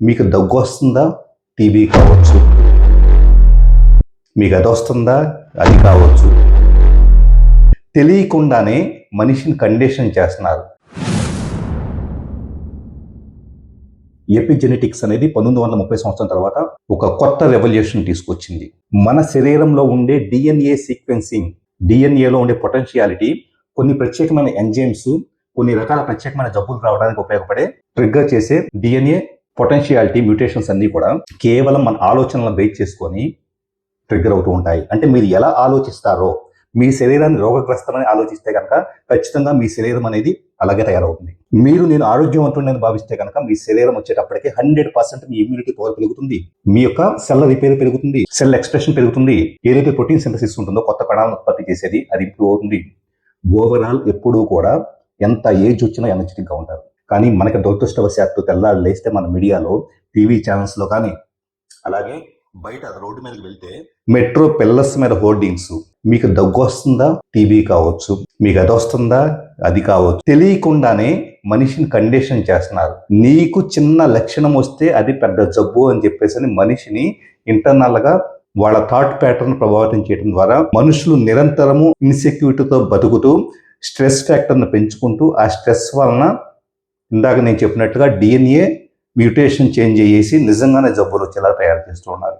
మీకు దగ్గు వస్తుందా? టీబీ కావచ్చు. మీకు అది వస్తుందా? అది కావచ్చు. తెలియకుండానే మనిషిని కండిషన్ చేస్తున్నారు. ఎపిజెనెటిక్స్ అనేది పంతొమ్మిది వందల ముప్పై సంవత్సరం తర్వాత ఒక కొత్త రెవల్యూషన్ తీసుకొచ్చింది. మన శరీరంలో ఉండే డిఎన్ఏ సీక్వెన్సింగ్ డిఎన్ఏలో ఉండే పొటెన్షియాలిటీ కొన్ని ప్రత్యేకమైన ఎంజైమ్స్ కొన్ని రకాల ప్రత్యేకమైన జబ్బులు రావడానికి ఉపయోగపడే ట్రిగ్గర్ చేసే డిఎన్ఏ పొటెన్షియాలిటీ మ్యూటేషన్స్ అన్నీ కూడా కేవలం మన ఆలోచనలను బేస్ చేసుకొని ట్రిగ్గర్ అవుతూ ఉంటాయి. అంటే మీరు ఎలా ఆలోచిస్తారో మీ శరీరాన్ని రోగగ్రస్తమని ఆలోచిస్తే కనుక ఖచ్చితంగా మీ శరీరం అనేది అలాగే తయారవుతుంది. మీరు నేను ఆరోగ్యవంతుడని భావిస్తే కనుక మీ శరీరం వచ్చేటప్పటికి హండ్రెడ్ పర్సెంట్ మీ ఇమ్యూనిటీ పవర్ పెరుగుతుంది. మీ యొక్క సెల్ రిపేర్ పెరుగుతుంది. సెల్ ఎక్స్ప్రెషన్ పెరుగుతుంది. ఏదైతే ప్రోటీన్ సింథసిస్ ఉంటుందో కొత్త కణాలను ఉత్పత్తి చేసేది అది ఇంప్రూవ్ అవుతుంది. ఓవరాల్ ఎప్పుడూ కూడా ఎంత ఏజ్ వచ్చినా ఎనర్జెటిక్గా ఉంటారు. కానీ మనకి దురదృష్టవశాత్తు తెల్లారు లేస్తే మన మీడియాలో టీవీ ఛానల్స్లో కానీ అలాగే బయట రోడ్డు మీదకి వెళ్తే మెట్రో పిల్లర్స్ మీద హోర్డింగ్స్. మీకు దగ్గు వస్తుందా? టీవీ కావచ్చు. మీకు అది వస్తుందా? అది కావచ్చు. తెలియకుండానే మనిషిని కండిషన్ చేస్తున్నారు. నీకు చిన్న లక్షణం వస్తే అది పెద్ద జబ్బు అని చెప్పేసి అని మనిషిని ఇంటర్నల్గా వాళ్ళ థాట్ ప్యాటర్న్ ప్రభావితం చేయడం ద్వారా మనుషులు నిరంతరము ఇన్సెక్యూరిటీతో బతుకుతూ స్ట్రెస్ ఫ్యాక్టర్ను పెంచుకుంటూ ఆ స్ట్రెస్ వలన ఇందాక నేను చెప్పినట్టుగా డిఎన్ఏ మ్యూటేషన్ చేంజ్ చేసి నిజంగానే జబ్బులు వచ్చేలా తయారు చేస్తూ ఉన్నారు.